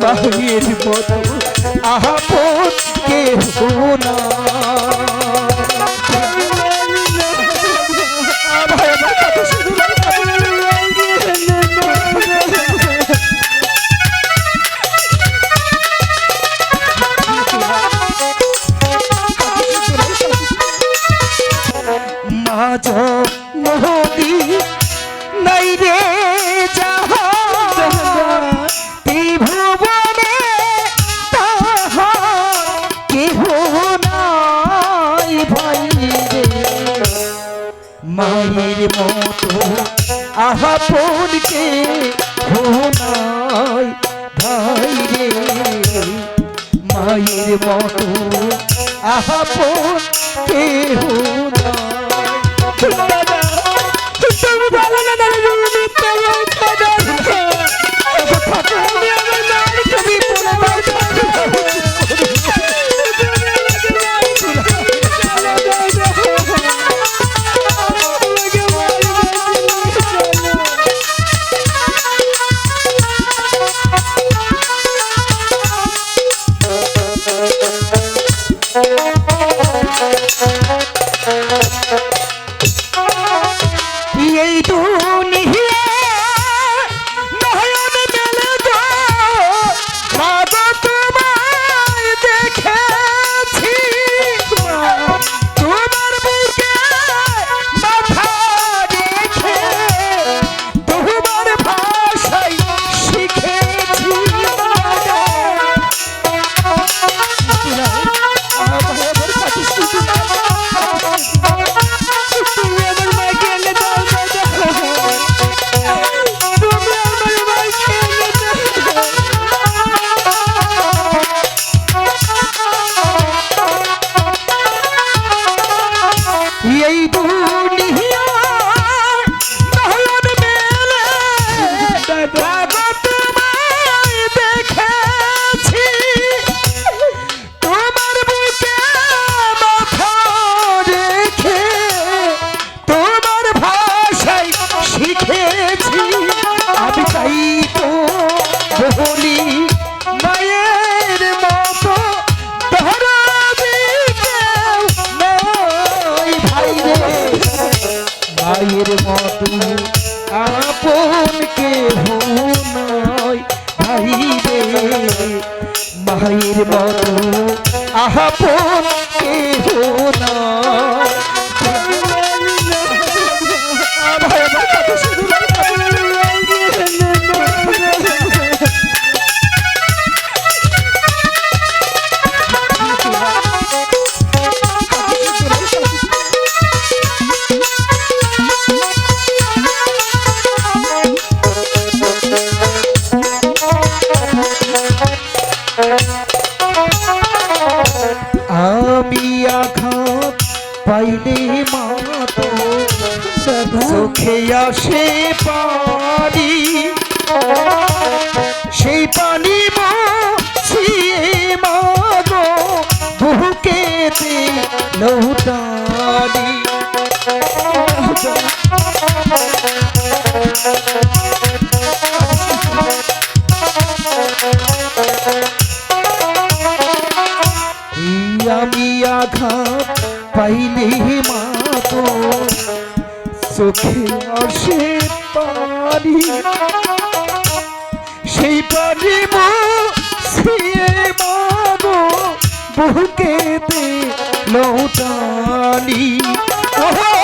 তাহির বদল আহা কে হোনা মায়ের মতো। আহা পড়কে হোনাই ভাই রে। মায়ের মতো। আহা পড়কে হোনাই আপন কে নয় ভাই রে ভাইয়ের মতো আপন কে নয়। খেয়া আসে পানি। সেই পানি মা মাগো বুকে আমি আঘাত পাইলে মা তো চোখে আসে পারি সেই পারি সিয়ে মাগো বহুকে দে ওহ!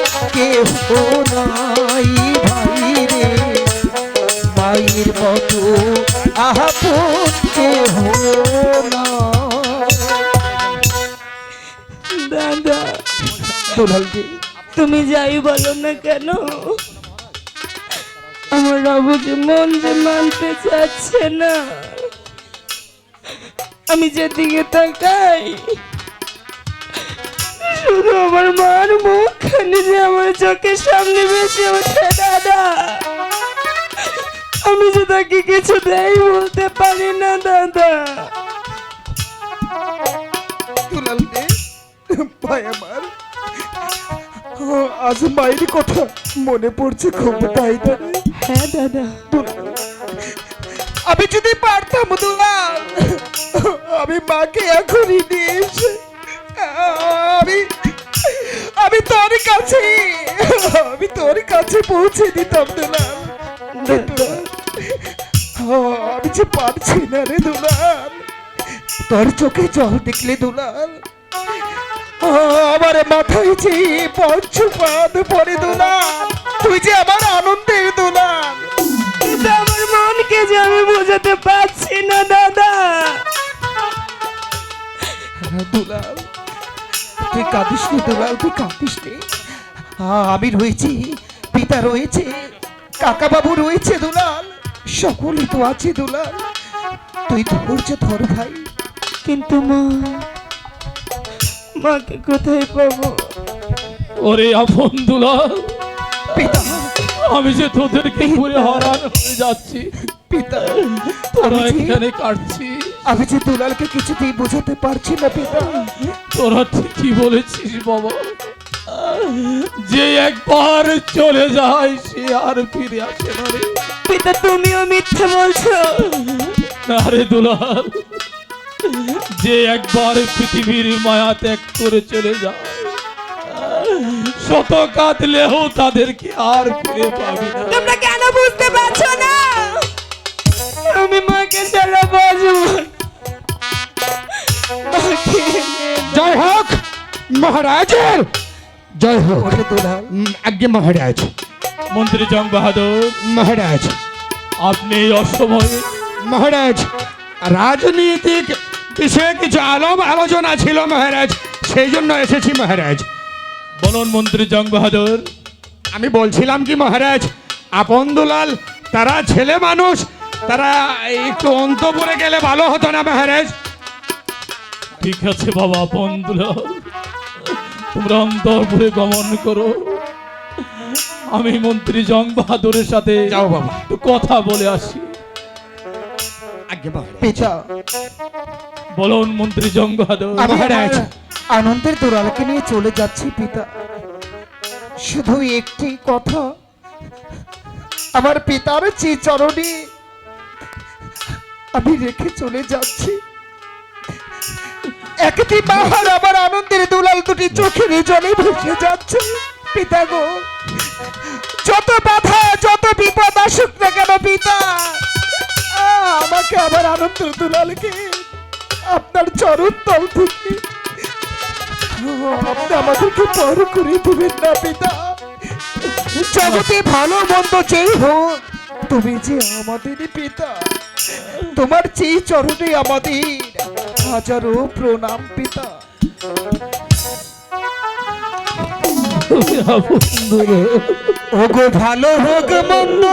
কেহ নাই ভাই রে মায়ের মতো আপন কেহ দাদা দুলালকে তুমি যাই বলো না কেন? আমার বাবুজি মন যে মানতে চাচ্ছে না। আমি যেদিকে তাকাই শুধু আমার মার মুখখানি যে আমার চোখের সামনে বেশি ওঠে দাদা। আমি যে তাকে কিছু দেই বলতে পারি না দাদা। ভাই আমার। ও, আজ মায়ের কথা মনে পড়ছে খুব তাই হ্যাঁ দাদা। আমি যদি পারতাম দুলাল আমি মাকে এখনই নিয়ে এসে তোর কাছে আমি তোর কাছে পৌঁছে দিতাম ও, আমি যে পারছি না রে দুলাল তোর চোখে জল দেখলে দুলাল আমার মাথায় যে পঞ্চপাদ পরে দুলাল তুই যে আমার আনন্দের দুলাল আমার মনকে যে আমি বোঝাতে পারছি না দাদা। দুলাল তুই কাঁদিস নি দুলাল তুই কাঁদিস নি। আমি রয়েছি পিতা রয়েছে কাকা বাবু রয়েছে দুলাল সকলে তো আছে দুলাল। তুই ধৈর্য ধর ভাই। কিন্তু মা মাকে কোথায় পাবো? ওরে আপন দুলাল পিতা আমি যে তোদেরকে ঘুরে হরান হয়ে যাচ্ছি পিতা তোরা এখানে কাটছি। আমি যে দুলালকে কিছুতেই বোঝাতে পারছি না পিতা। তোরা ঠিকই বলেছিস বাবা। যে একবার চলে যায় সে আর ফিরে আসে না রে। পিতা তুমিও মিথ্যে বলছো। দুলাল। যে একবার পৃথিবীর মায়া ত্যাগ করে চলে যায় শত কাঁদলেও তাদেরকে আর ফিরে পাবি না। তোমরা কেন বুঝতে পারছ? মহারাজের। জয় হোক। দুলাল আজ্ঞে মহারাজ। মন্ত্রী জং বাহাদুর। মহারাজ। আপনি অসময়ে মহারাজ রাজনীতিক বিষয়ে কিছু আলম আলোচনা ছিল মহারাজ? সেই জন্য এসেছি মহারাজ। বলুন মন্ত্রী জং বাহাদুর। আমি বলছিলাম কি মহারাজ আপন দুলাল তারা ছেলে মানুষ তারা একটু অন্ত অন্তপুরে গেলে ভালো হতো না মহারাজ? ঠিক আছে বাবা বন্ধুরা তোমরা অন্তরপুরে গমন করো। আমি মন্ত্রী জং বাহাদুরের সাথে যাও বাবা। একটু কথা বলে আসি। বলুন মন্ত্রী জং বাহাদুর। মহারাজ। আনন্দের দুলালকে নিয়ে চলে যাচ্ছি পিতা। শুধু একটি কথা। আমার পিতার চি চরণে আমি রেখে চলে যাচ্ছি। একটি বাহার আমার আনন্দের দুলাল দুটি চোখের জলে ভেসে যাচ্ছে। পিতা গো, যত বাধা, যত বিপদ আসুক না কেন পিতা, আমাকে আমার আনন্দের দুলালকে আপনার চরণ তল থেকে আপনি আমাদেরকে পর করে দিবেন না পিতা। জগতে ভালো মন্দ যেই হোক, তুমি যে আমাদেরই পিতা, তোমার যেই চরণে আমাদের হাজারো প্রণাম পিতা। ওগো ভালো হোক মন্দ।